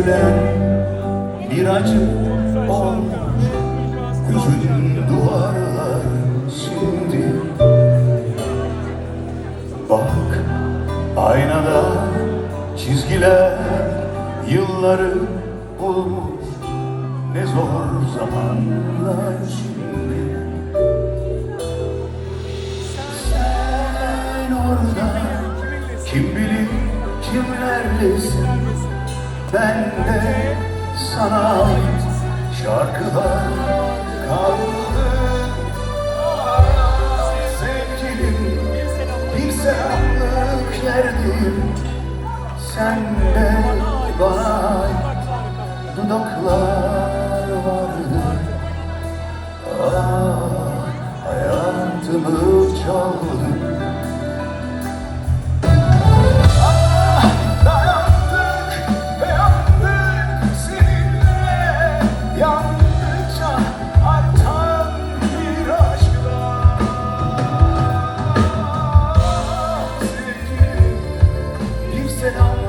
Süzülen bir acı olmuş Hüzün duvarlar şimdi. Bak aynada çizgiler yılları bulmuş Ne zor zamanlar şimdi. Sen orada kim bilir kimlerlesin Ben de sana ait şarkılar kaldı. Sevgilim bir selamlık yerdeyim Sen de bana ait dudaklar vardı. Ah, hayatımı çaldın bir selamlık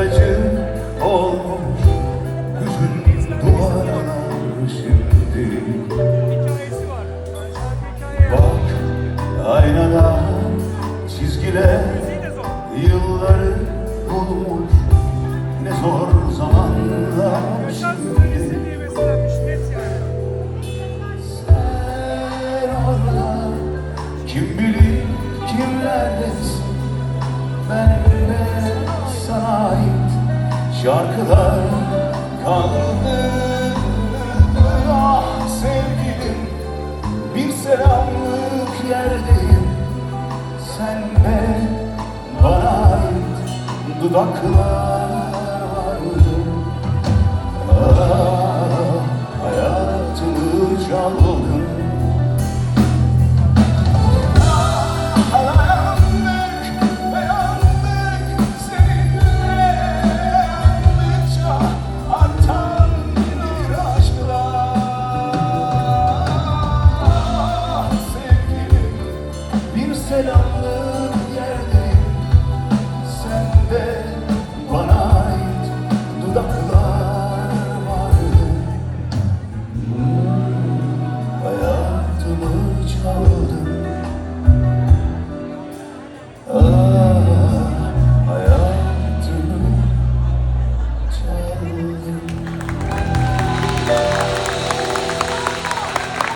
bir acı olmuş Hüzün duvarlar şimdi. Bak aynada çizgiler yılları bulmuş. Ne zor Şarkı şimdi şarkılar kaldı. Ah sevgilim bir selamlık yerdeyim. Sen de bana ait dudaklar Lord.